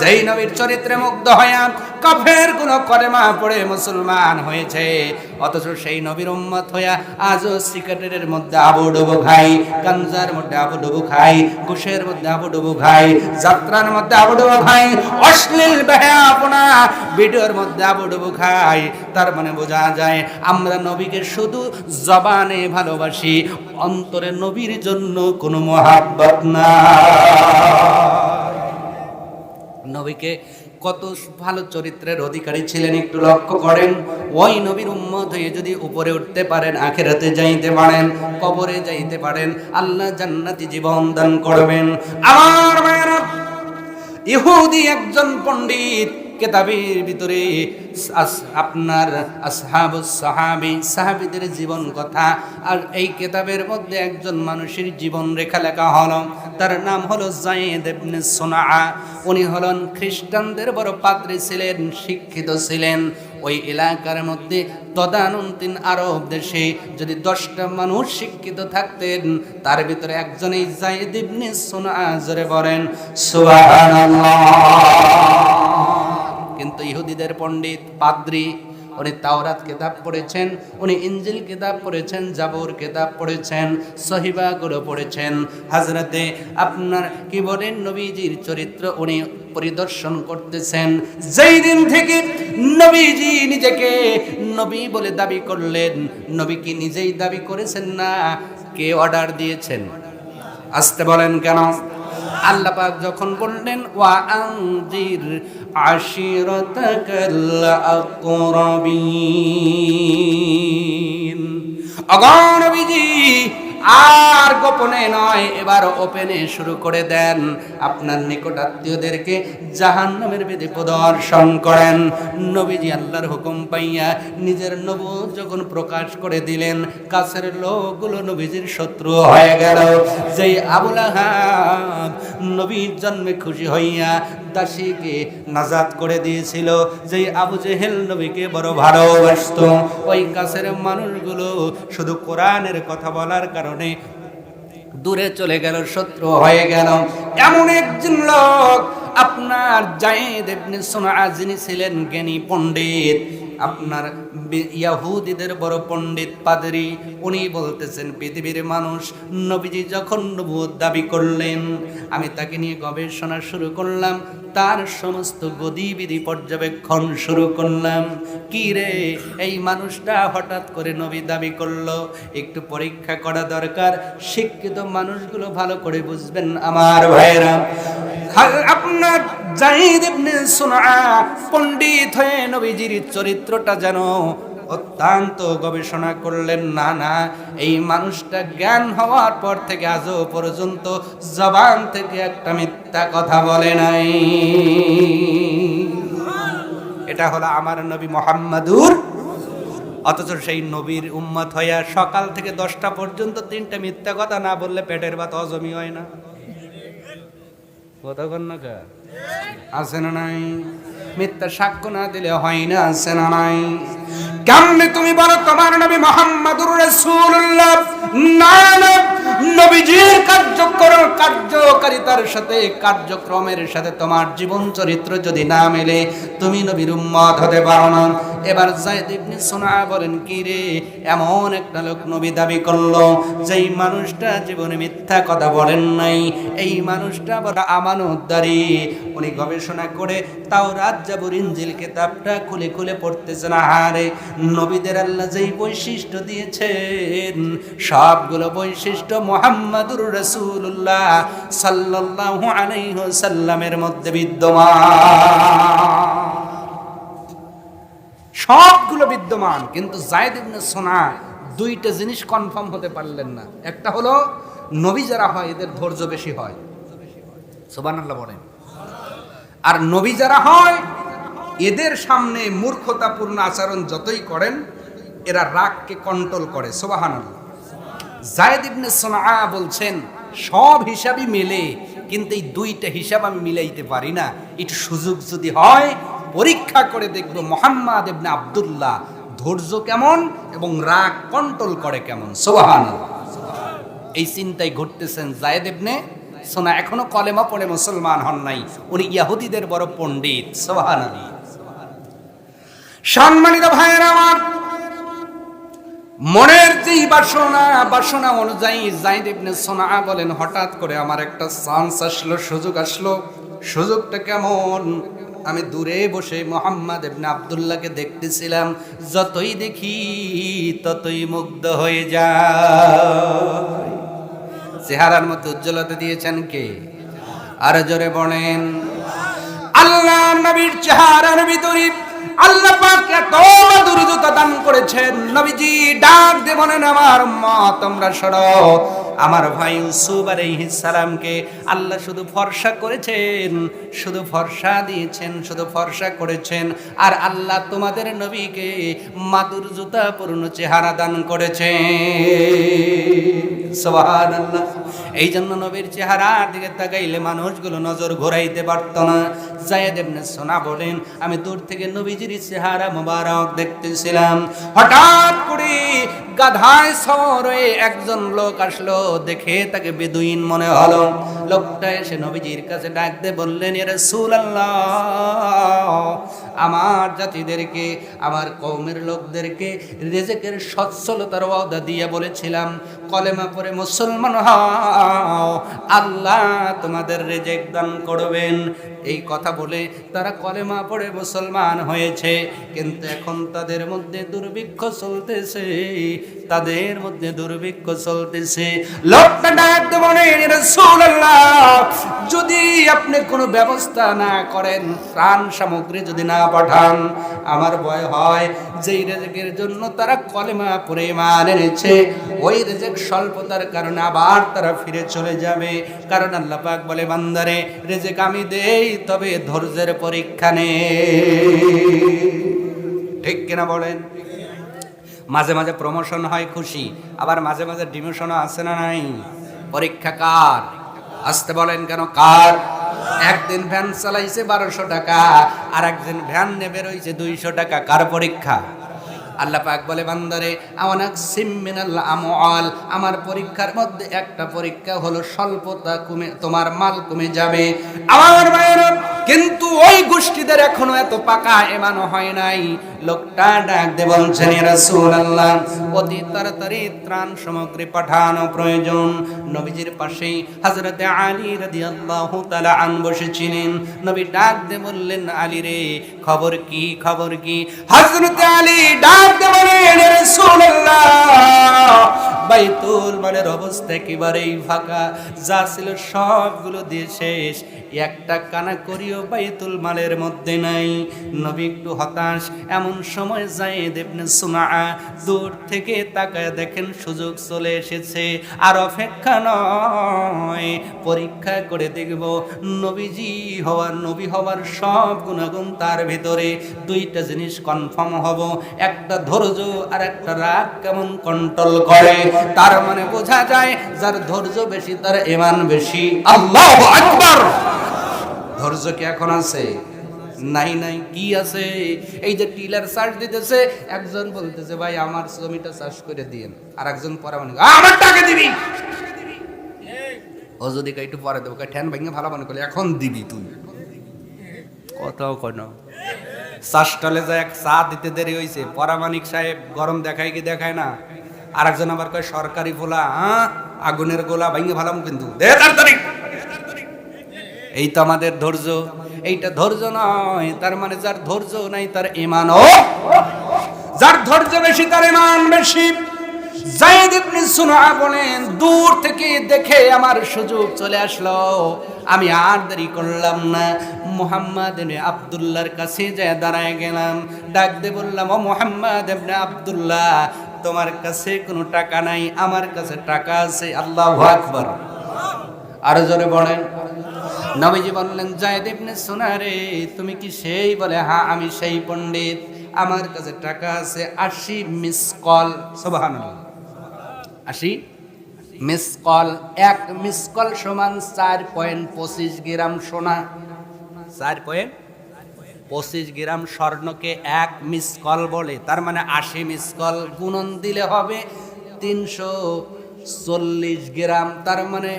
যেই নবীর চরিত্রে মুগ্ধ হইয়া কাফের কোন কলেমা পড়ে মুসলমান হয়েছে। অথচ সেই নবীর উম্মত হইয়া আজও সিগারেটের মধ্যে আবু ডুবু খাই গাঞ্জার মধ্যে আবু ডুবু খাই ঘুষের মধ্যে আবু ডুবু খাই যাত্রার মধ্যে আবু ডুবু খাই অশ্লীল বেহাপনা ভিডিওর মধ্যে আবু ডুবু খাই তার মানে বোঝা যায়, আমরা নবীকে শুধু জবানে ভালোবাসি, অন্তরে নবীর জন্য কোনো মহাব্বত না। নবীকে কত ভালো চরিত্রের অধিকারী ছিলেন একটু লক্ষ্য করেন। ওই নবীর উম্মত হয়ে যদি উপরে উঠতে পারেন, আখেরাতে যাইতে পারেন, কবরে যাইতে পারেন, আল্লাহ জান্নাতি জীবন দান করবেন। আমার ইহুদি একজন পণ্ডিত কেতাবের ভিতরে আপনার আসহাবুস সাহাবি, সাহাবিদের জীবন কথা, আর এই কেতাবের মধ্যে একজন মানুষের জীবন রেখা লেখা হলো, তার নাম হলো জায়েদ ইবনে সোনা উনি হলেন খ্রিস্টানদের বড় পাত্রী ছিলেন, শিক্ষিত ছিলেন। ওই এলাকার মধ্যে তদানীন্তন আরব দেশে যদি দশটা মানুষ শিক্ষিত থাকতেন, তার ভিতরে একজন এই জায়েদ ইবনে সোনা জোরে বলেন, সুবহানাল্লাহ। কিন্তু ইহুদিদের পণ্ডিত পাদ্রি, উনি তাওরাত কেতাব পড়েছেন, উনি ইঞ্জিল কিতাব পড়েছেন, জাবর কেতাব পড়েছেন, সহিবাগুলো পড়েছেন। হাজরাতে আপনার কি বলেন নবীজির চরিত্র উনি পরিদর্শন করতেছেন। যেই দিন থেকে নবীজি নিজেকে নবী বলে দাবি করলেন, নবী কি নিজেই দাবি করেছেন না? কে অর্ডার দিয়েছেন? আসতে বলেন কেন? আল্লাহ পাক যখন বললেন ওয়া আনজির আশিরাতাকাল আকরাবিন। অগণবিজি আর গোপনে নয়, এবার ওপেনে শুরু করে দেন। আপনার নিকট আত্মীয়দেরকে জাহান নামের বেদে প্রদর্শন করেন। নবীজি আল্লাহর হুকুম পাইয়া নিজের নব যখন প্রকাশ করে দিলেন, কাছের লোকগুলো নবীজির শত্রু হয়ে গেল। যেই আবুল আহাব নবীর জন্মে খুশি হইয়া দাসীকে নাজাদ করে দিয়েছিল, যেই আবু জেহেল নবীকে বড় ভালোবাসত। ওই কাছের মানুষগুলো শুধু কোরআনের কথা বলার কারণে দূরে চলে গেল, শত্রু হয়ে গেল। এমন একজন লোক আপনার জায়েদ ইবনে যিনি ছিলেন জ্ঞানী পণ্ডিত আপনার ইয়াহুদিদের বড় পণ্ডিত পাদরি, উনি বলতেছেন, পৃথিবীর মানুষ নবীজি যখন নবুয়ত দাবি করলেন, আমি তাকে নিয়ে গবেষণা শুরু করলাম, তার সমস্ত গতিবিধি পর্যবেক্ষণ শুরু করলাম। কি রে, এই মানুষটা হঠাৎ করে নবী দাবি করল, একটু পরীক্ষা করা দরকার, শিক্ষিত মানুষগুলো ভালো করে বুঝবেন আমার ভাইরা আপনার পণ্ডিত হয়ে নবীজির চরিত্রটা যেন অত্যন্ত গবেষণা করলেন, না না, এই মানুষটা জ্ঞান হওয়ার পর থেকে আজও পর্যন্ত জবান থেকে একটা মিথ্যা কথা বলে নাই। এটা হলো আমার নবী মোহাম্মদুর। অথচ সেই নবীর উম্মত হইয়া সকাল থেকে দশটা পর্যন্ত তিনটা মিথ্যা কথা না বললে পেটের ভাত হজমি হয় না। আছে না নাই? মিথ্যা না দিলে হয় না, আছে না নাই? কেমনে তুমি বলো তোমার নবী মোহাম্মদুর রাসূলুল্লাহ? না না। নবীজির কার্যক্রম কার্যকারিতার সাথে, কার্যক্রমের সাথে তোমার জীবন চরিত্র যদি না মেলে, তুমি নবীর উম্মত হতে পারো না। এবার জায়দ ইবনে সুনা বলেন, কি রে, এমন একটা লোক নবী দাবি করল, যেই মানুষটা জীবনে মিথ্যা কথা বলেন নাই। এই মানুষটা বড় আমানতদারি। উনি গবেষণা করে, তাও রাজ্জাবুর ইঞ্জিল কিতাবটা খুলে খুলে পড়তেছেন আহারে, নবীদের আল্লাহ যেই বৈশিষ্ট্য দিয়েছেন, সবগুলো বৈশিষ্ট্য মোহাম্মদুর রসুল্লাহ সাল্লাল্লাহু আলাইহি সাল্লামের মধ্যে বিদ্যমান। সবগুলো বিদ্যমান, কিন্তু জায়দ ইবনে সোনা দুইটা জিনিস কনফার্ম হতে পারলেন না। একটা হলো, নবী যারা হয়, এদের ধৈর্য বেশি হয়। সুবহানাল্লাহ বলেন। আর নবী যারা হয়, এদের সামনে মূর্খতাপূর্ণ আচরণ যতই করেন, এরা রাগকে কন্ট্রোল করে ইবনে সোনা বলছেন, সব হিসাবই মেলে, কিন্তু এই দুইটা হিসাব আমি মিলাইতে পারি না। একটু সুযোগ যদি হয়, পরীক্ষা করে দেখব মোহাম্মদ ইবনে আব্দুল্লাহ ধৈর্য কেমন এবং রাগ কন্ট্রোল করে কেমন সোহান এই চিন্তায় ঘটতেছেন জায়দ ইবনে সোনা, এখনও কলেমা পড়ে মুসলমান হন নাই। উনি ইয়াহুদিদের বড় পণ্ডিত সোহান আলী সম্মানিত ভাইয়ের আমার, মনের যেই বাসনা বাসনা অনুযায়ী জাইদ ইবনে সোনা বলেন, হঠাৎ করে আমার একটা চান্স আসলো, সুযোগ আসলো। সুযোগটা কেমন? আমি দূরে বসে মোহাম্মদ ইবনে আব্দুল্লাহকে দেখতেছিলাম, যতই দেখি ততই মুগ্ধ হয়ে যায় চেহারার মতো উজ্জ্বলতা দিয়েছেন কে? আর জোরে বলেন। আল্লাহ নবীর চেহারার ভিতরে আল্লাহ পাক এত দুর্যোগতা দান করেছেন। নবীজি ডাক দে বলেন, আমার মা তোমরা সরো। আমার ভাই ইউসুফ সালামকে আল্লাহ শুধু ফর্সা করেছেন, শুধু ফর্সা দিয়েছেন, শুধু ফর্সা করেছেন, আর আল্লাহ তোমাদের নবীকে মাদুর জুতা পূর্ণ চেহারা দান করেছেন। এই জন্য নবীর চেহারার দিকে তাকাইলে মানুষগুলো নজর ঘোরাইতে পারত না। জায়েদ ইবনে সোনা বলেন, আমি দূর থেকে নবীজির চেহারা মোবারক দেখতেছিলাম। হঠাৎ করে গাধায় হয়ে একজন লোক আসলো। দেখে তাকে বেদুইন মনে হলো। লোকটা এসে নবীজির কাছে ডাকতে বললেন এর আমার জাতিদেরকে, আমার কওমের লোকদেরকে রেজেকের সচ্ছলতার ওয়াদা দিয়ে বলেছিলাম কলেমা পরে মুসলমান হও, আল্লাহ তোমাদের রেজেক দান করবেন। এই কথা বলে তারা কলেমা পড়ে মুসলমান হয়েছে, কিন্তু এখন তাদের মধ্যে দুর্ভিক্ষ চলতেছে, তাদের মধ্যে দুর্ভিক্ষ চলতেছে। যদি আপনি কোনো ব্যবস্থা না করেন, ত্রাণ সামগ্রী যদি না পাঠান, আমার ভয় হয়, যেই রেজেকের জন্য তারা কলেমা পরে মান এনেছে ওই রেজেক স্বল্পতার কারণে আবার তারা ফিরে চলে যাবে। কারণ আল্লাহ পাক বলে, বান্দারে রেজেক আমি দেই, তবে ধৈর্যের পরীক্ষা নে। ঠিক কিনা বলেন? মাঝে মাঝে প্রমোশন হয় খুশি, আবার মাঝে মাঝে ডিমোশনও আছে না নাই? পরীক্ষা কার? আসতে বলেন কেন, কার? একদিন ভ্যান চালাইছে বারোশো টাকা আর একদিন ভ্যান নেবে রয়েছে দুইশো টাকা, কার পরীক্ষা? আল্লাহ পাক বলে, বান্দরে আমানাক সিমিনাল আমল আমার পরীক্ষার মধ্যে একটা পরীক্ষা হলো, স্বল্পতা কমে, তোমার মাল কমে যাবে। আমার মায়ের কিন্তু ওই গোষ্ঠীদের এখনও এত পাকা এমানো হয় নাই। লোকটা ডাক দে বলছেন রাসূলুল্লাহ, অতি তাড়াতাড়ি ত্রাণ সামগ্রী পাঠানো প্রয়োজন। নবীজির পাশেই হযরতে আলী রাদিয়াল্লাহু তাআলা আন বসেছিলেন। নবী ডাক দে বললেন, আলী রে, খবর কি খবর কি? হযরতে আলী ডাক দে বললেন রাসূলুল্লাহ, বাইতুল মালের অবস্থা একেবারেই ফাঁকা। যা ছিল সবগুলো দিয়ে শেষ। একটা কানা করিও বাইতুল মালের মধ্যে নাই। নবী একটু হতাশ, এমন সময় যায় দেবনে সুমা দূর থেকে তাকায় দেখেন সুযোগ চলে এসেছে। আর অপেক্ষা নয়, পরীক্ষা করে দেখব নবীজি হওয়ার নবী হওয়ার সব গুণাগুণ তার ভিতরে। দুইটা জিনিস কনফার্ম হব, একটা ধৈর্য আর একটা রাগ কেমন কন্ট্রোল করে। তার মানে বোঝা যায় যার ধৈর্য বেশি, তার ইমান বেশি। আল্লাহ আকবার! ধৈর্য কি এখন আছে? নাই নাই, কি আছে? এই যে টিলার চাষ দিতেছে, একজন বলতেছে, ভাই, আমার জমিটা চাষ করে দিয়েন। আর একজন পরে মনে আমার টাকা দিবি? ও যদি একটু পরে দেবো। ঠ্যান ভেঙে, ভালো মনে করলে এখন দিবি তুই। কথাও কোন চাষটলে যায়, এক চা দিতে দেরি হয়েছে পরামানিক সাহেব গরম দেখায় কি দেখায় না? আর একজন আবার কয়, সরকারি ফোলা হ্যাঁ আগুনের গোলা ভেঙে ভালাম কিন্তু দে এই তো আমাদের ধৈর্য। এইটা ধৈর্য নয়, তার মানে যার ধৈর্য নাই তার ইমানও যার ধৈর্য বেশি তার ইমান বেশি। বলেন, দূর থেকে দেখে আমার সুযোগ চলে আসলো। আমি আর দেরি করলাম না। মুহাম্মদ ইবনে আব্দুল্লাহর কাছে যায় দাঁড়ায় গেলাম, ডাক দিয়ে বললাম, ও মোহাম্মদ ইবনে আব্দুল্লাহ, তোমার কাছে কোনো টাকা নাই, আমার কাছে টাকা আছে, আল্লাহু আকবার। আরও জোরে বলেন নবীজি বললেন, জায়দ ইবনে সোনারে তুমি কি সেই? বলে হ্যাঁ আমি সেই পণ্ডিত। আমার কাছে টাকা আছে আশি মিস কল সুবহানাল্লাহ। আশি মিস কল এক মিস কল সমান চার পয়েন্ট পঁচিশ গ্রাম সোনা। চার পয়েন্ট পঁচিশ গ্রাম স্বর্ণকে এক মিস কল বলে, তার মানে আশি মিস কল গুণন দিলে হবে তিনশো চল্লিশ গ্রাম। তার মানে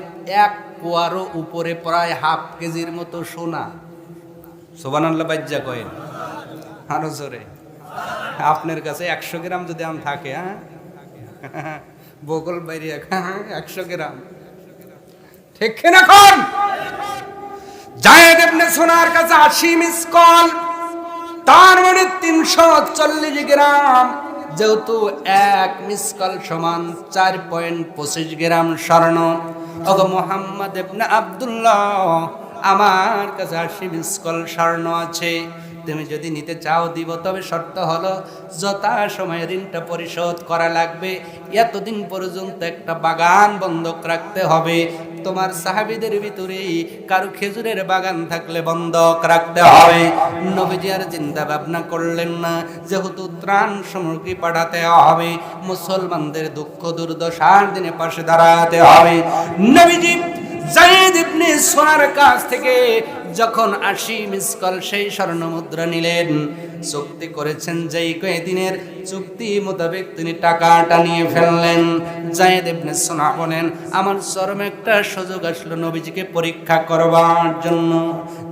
এক কুয়ারও উপরে প্রায় হাফ কেজির মতো সোনা। সোবান আল্লাহ বাজ্জা কয়েন। আরও জোরে। আপনার কাছে একশো গ্রাম যদি আম থাকে হ্যাঁ? বগল বাইরে একশো গ্রাম। ঠিক কিনা কোন? জায়েদ ইবনে সোনার কাছে আশি মিস কল তার মানে তিনশো চল্লিশ গ্রাম। যেহেতু এক মিস কল সমান চার পয়েন্ট পঁচিশ গ্রাম স্বর্ণ ওগো মোহাম্মদ এবনে আব্দুল্লাহ, আমার কাছে আশি মিস কল স্বর্ণ আছে। তুমি যদি নিতে চাও, দিব, তবে শর্ত হলো যথা সময় ঋণটা পরিশোধ করা লাগবে। এতদিন পর্যন্ত একটা বাগান বন্ধক রাখতে হবে। তোমার সাহাবিদের ভিতরে কারও খেজুরের বাগান থাকলে বন্ধক রাখতে হবে। নবীজি আর চিন্তা ভাবনা করলেন না, যেহেতু ত্রাণ সামগ্রী পাঠাতে হবে, মুসলমানদের দুঃখ দুর্দশার দিনে পাশে দাঁড়াতে হবে। নবীজি জাইদ ইবনে সোনার কাছ থেকে যখন আশি মিসকল সেই স্বর্ণ মুদ্রা নিলেন চুক্তি করেছেন যেই কয়েকদিনের চুক্তি মোতাবেক তিনি টাকাটা নিয়ে ফেললেন। জায়েদ ইবনে সোনা বলেন, আমার চরম একটা সুযোগ আসলো নবীজিকে পরীক্ষা করবার জন্য।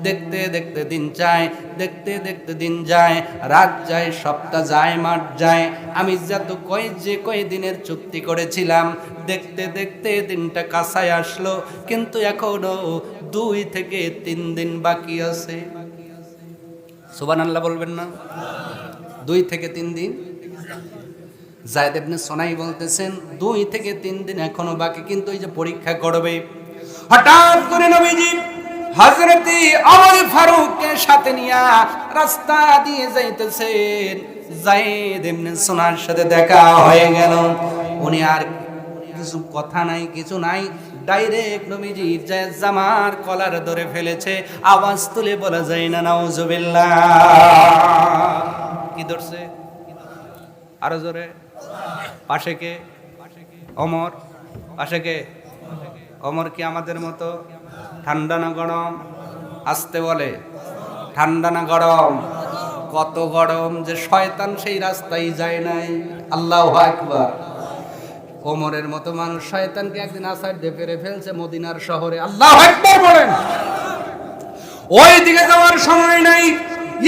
দেখতে দেখতে দিন যায়, দেখতে দেখতে দিন যায়, রাত যায়, সপ্তাহ যায় মাঠ যায়। আমি যত কয় যে কয় দিনের চুক্তি করেছিলাম, দেখতে দেখতে দিনটা কাছায় আসলো, কিন্তু এখনও দুই থেকে তিন দিন বাকি আছে। সুবান আল্লাহ বলবেন না? দুই থেকে তিন দিন। জায়দ ইবনে সোনাই বলতেছেন, দুই থেকে তিন দিন এখনও বাকি, কিন্তু এই যে পরীক্ষা করবে। হঠাৎ করে নবীজি হযরতে ওমর ফারুককে সাথে নিয়া রাস্তা দিয়ে যাইতেছেন। জায়েদ ইবনে সোনার সাথে দেখা হয়ে গেল। উনি আর কিছু কথা নাই, কিছু নাই। ডাইরেক্ট নবীজি যে জামার কলার ধরে ফেলেছে, আওয়াজ তুলে বলা যায় না, নাউজুবিল্লাহ। কি ধরছে? আরও জোরে। পাশে কে? অমর। পাশে কে? অমর কি আমাদের মতো? ঠান্ডা না গরম? আসতে বলে। ঠান্ডা না গরম? কত গরম যে শয়তান সেই রাস্তায় যায় নাই। আল্লাহ আকবার। ওমরের মতো মানুষ শয়তানকে একদিন আসার দিয়ে ফেরে ফেলছে মদিনার শহরে। আল্লাহ বলেন। ওই দিকে যাওয়ার সময় নাই।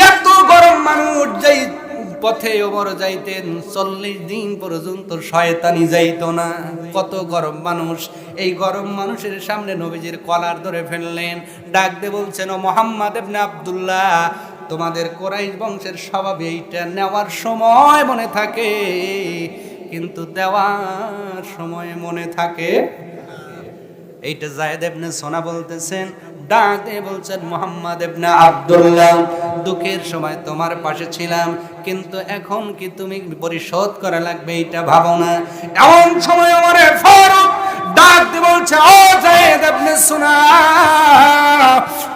এত গরম মানুষ যাই পথে ওমর যাইতেন, চল্লিশ দিন পর্যন্ত শয়তানি যাইত না। কত গরম মানুষ। এই গরম মানুষের সামনে নবীজির কলার ধরে ফেললেন। ডাক দিয়ে বলছেন, ও মোহাম্মদ এবনে আবদুল্লাহ, তোমাদের কোরাইশ বংশের স্বভাব এইটা। নেওয়ার সময় মনে থাকে কিন্তু দেওয়ার সময় মনে থাকে। এইটা জায়েদ ইবনে সোনা বলতেছেন, ডাক বলছেন, মোহাম্মদ ইবনে আব্দুল্লাহ, দুঃখের সময় তোমার পাশে ছিলাম, কিন্তু এখন কি তুমি পরিশোধ করা লাগবে এটা ভাবো না। এমন সময় আমারে ফারুক ডাক দিয়ে বলছে, ও সোনা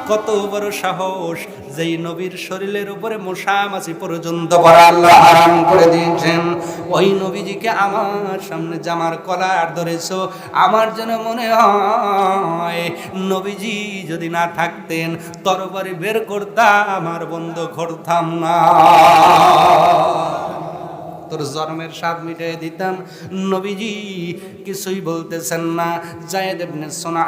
কত বড় সাহস, যেই নবীর শরীরের উপরে মশা মাছি পর্যন্ত হারাম করে দিয়েছেন। ওই নবীজিকে আমার সামনে জামার কলার ধরেছ, আমার যেন মনে হয় নবীজি যদি না থাকতেন, তরবারি বের করতাম আর বন্ধ করতাম না। তোর জন্মের স্বাদ মিটিয়ে দিতাম নবীজি কিছুই বলতেছেন না। জায়েদ ইবনে সোনা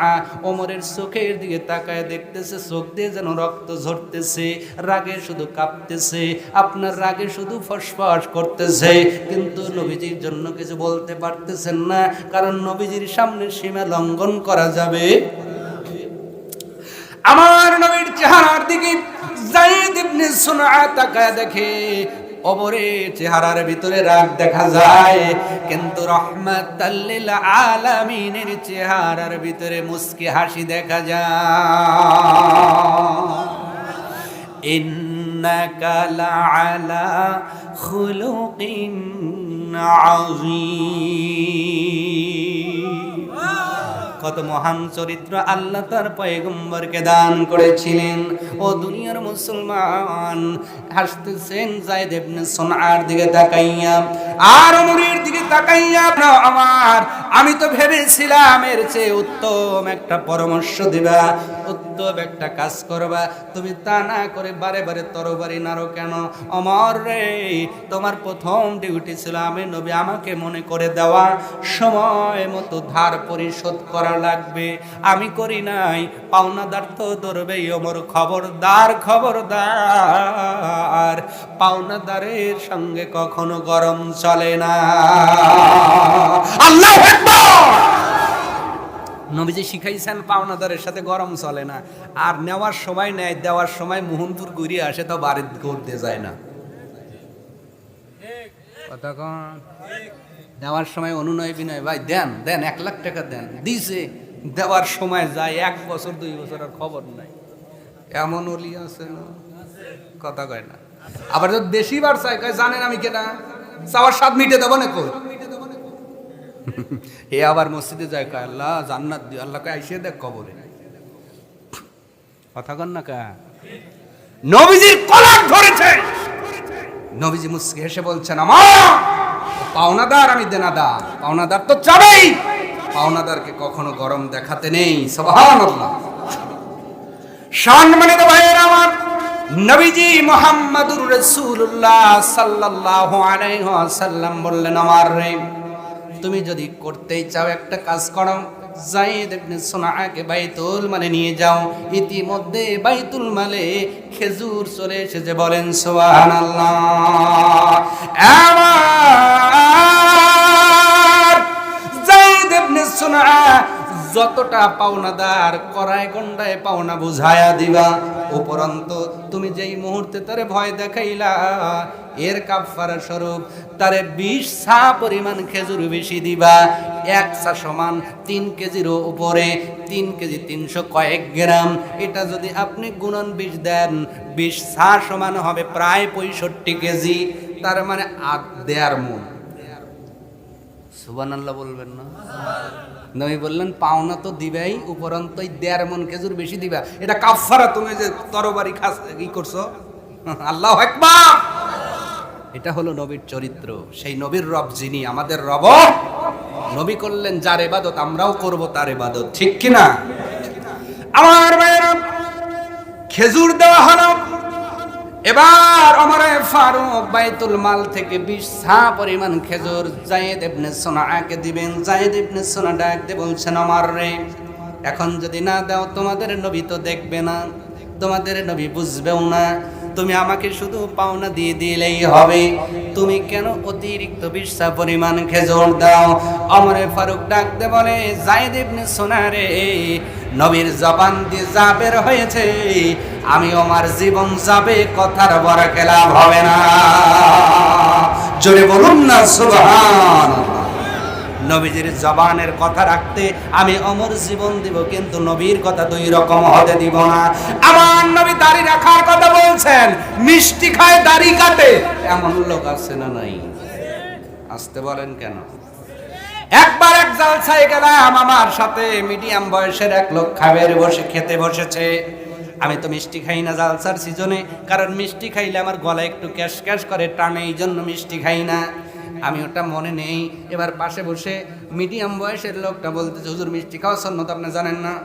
ওমরের চোখের দিকে তাকায় দেখতেছে, চোখ দিয়ে যেন রক্ত ঝরতেছে, রাগে শুধু কাঁপতেছে, আপনার রাগে শুধু ফসফস করতেছে। কিন্তু নবীজির জন্য কিছু বলতে পারতেছেন না, কারণ নবীজির সামনে সীমা লঙ্ঘন করা যাবে। আমার নবীর চেহারার দিকে জায়েদ ইবনে সুনা তাকায় দেখে অবরে চেহারার ভিতরে রাগ দেখা যায়। কিন্তু রহমাতাল্লিল আলামিনের চেহারার ভিতরে মুস্কি হাসি দেখা যায়। ইন্নাকা লাআলা খুলুকিন কত মহান চরিত্র আল্লাহ তার পয়গম্বরকে দান করেছিলেন। ও দুনিয়ার মুসলমান হাসতেছেন জায়দ ইবনে সোনার দিকে তাকাইয়া। আর ওমরের দিকে তাকাইয়া না আমার। আমি তো ভেবেছিলাম এর চেয়ে উত্তম একটা পরামর্শ দিবা, উত্তম একটা কাজ করবা। তুমি তা না করে বারে বারে তরবারি নাড়ো কেন? অমর রে, তোমার প্রথম ডিউটি ছিল আমি, নবী আমাকে মনে করে দেওয়া। সময় মতো ধার পরিশোধ করা লাগবে। আমি করি নাই, পাওনাদার তো ধরবেই অমর খবরদার খবরদার। পাওনাদারের সঙ্গে কখনো গরম চলে না। আল্লাহ নবীজি শিখাইছেন পাওনাদারের সাথে গরম চলে না। আর নেওয়ার সময় নেয় দেওয়ার সময় মুহন্তুর ঘুরিয়ে আসে তো করতে যায় না। দেওয়ার সময় অনুনয় বিনয় ভাই দেন দেন এক লাখ টাকা দেন। দিছে দেওয়ার সময় যায় এক বছর দুই বছর আর খবর নাই। এমন অলি আছে না? কথা কয় না। আবার যদি বেশি বার চাই কয় জানেন আমি কেনা চাওয়ার স্বাদ মিটে দেবো না কই? এ আবার মসজিদে যায় কয় আল্লাহ জান্নাত দিও। আল্লাহকে আইসে দেখ কবরে। কথা কন না কা নবীজির কলার ধরেছে। নবীজি মুসকে হেসে বলছেন আমার পাওনাদার আমি দেনাদার। পাওনাদার তো চাবেই পাওনাদারকে কখনো গরম দেখাতে নেই। সুবহানাল্লাহ। সম্মানিত ভাইয়ের আমার। নবীজি মোহাম্মদুর রাসূলুল্লাহ সাল্লাল্লাহু আলাইহি ওয়াসাল্লাম বললেন, আমার রে, তুমি যদি করতেই চাও একটা কাজ করো জাইদ ইবনে সুনাকে বাইতুল মালে নিয়ে যাও। ইতিমধ্যে বাইতুল মালে খেজুর চলে এসেছে, বলেন সুবহানাল্লাহ। আমার জাইদ ইবনে সুনা যতটা পাওনাদার করায় গন্ডায় পাওনা বুঝায়া দিবা। উপরন্ত তুমি যেই মুহূর্তে তারে ভয় দেখাইলা, এর কাফারা স্বরূপ তারে বিশ সা পরিমাণ খেজুর বেশি দিবা। এক সা সমান তিন কেজিরও উপরে তিন কেজি তিনশো কয়েক গ্রাম। এটা যদি আপনি গুণন বিষ দেন, বিশ সা সমান হবে প্রায় পঁয়ষট্টি কেজি। তার মানে আট দেয়ার মন সুবানাল্লাহ বলবেন না? নবী বললেন, পাওনা তো দিবেই উপরন্ত দেড় মন খেজুর বেশি দিবা। এটা কাফারা তুমি যে তরবারি খাস কি করছ? আল্লাহ একবার এটা হলো নবীর চরিত্র। সেই নবীর রব যিনি, আমাদের রব। নবী করলেন যার এবাদত আমরাও করব তার এবাদত ঠিক কি না আমার খেজুর দেওয়া হলো। এবার আমার ফারুক বাইতুল মাল থেকে বিশ পরিমাণ খেজুর জায়েদ ইবনে সোনাকে দিবেন। জায়েদ ইবনে সোনা ডাক দিয়ে বলছেন আমার রে, এখন যদি না দাও, তোমাদের নবী তো দেখবে না, তোমাদের নবী বুঝবেও না। তুমি আমাকে শুধু পাওনা দিয়ে দিলেই হবে। তুমি কেন অতিরিক্ত বিশা পরিমাণ খেজুর দাও? অমরে ফারুক ডাকতে বলে, জায়েদ ইবনে সোনা রে, নবীর জবান দিয়ে যা বের হয়েছে আমি আমার জীবন যাবে, কথার বড় খেলাম হবে না। জোরে বলুন না সুবহান নবীজির জবানের কথা রাখতে আমি অমর জীবন দিব, কিন্তু নবীর কথা দুই রকম হতে দিব না। আমার নবী দাড়ি রাখার কথা বলছেন, মিষ্টি খায় দাড়ি কাটে। এমন লোক আছে না নাই? আসতে বলেন কেন? একবার এক জালসায় গেলাম, আমার সাথে মিডিয়াম বয়সের এক লোক খাবের বসে, খেতে বসেছে। আমি তো মিষ্টি খাই না জালসার সিজনে, কারণ মিষ্টি খাইলে আমার গলা একটু ক্যাশ ক্যাশ করে টানে এই জন্য মিষ্টি খাই না। আমি ওটা মনে নেই। এবার পাশে বসে মিডিয়াম বয়সের লোকটা বলতেছে, হুজুর, মিষ্টি খাওয়া সন্ন্যত আপনি জানেন না?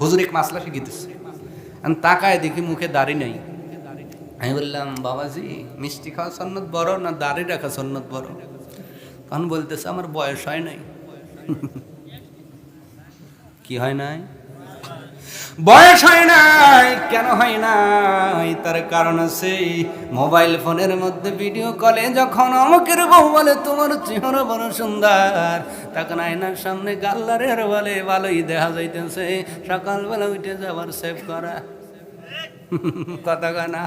হুজুর এক মাসলা শিখিতেছে। আমি তাকায় দেখি মুখে দাড়ি নেই। আমি বললাম, বাবাজি, মিষ্টি খাওয়া সন্ন্যত বড় না দাড়ি রাখা সন্ন্যত বড়? তখন বলতেছে, আমার বয়স হয় নাই। কি হয় নাই? বয়স হয় নাই, কেন হয় নাই? তার কারণ আছে মোবাইল ফোনের মধ্যে ভিডিও কলে যখন অমুকের বউ বলে, তোমার চেহারা বড় সুন্দর। তখন আয়নার সামনে গাল্লারের বলে, ভালোই দেখা যাইতেছে। সকালবেলা উঠে যাবার সেভ করা। কথা না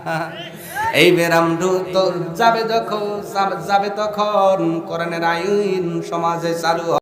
এই বেরাম যাবে যখন যাবে তখন, কোরআনের আইন সমাজে চালু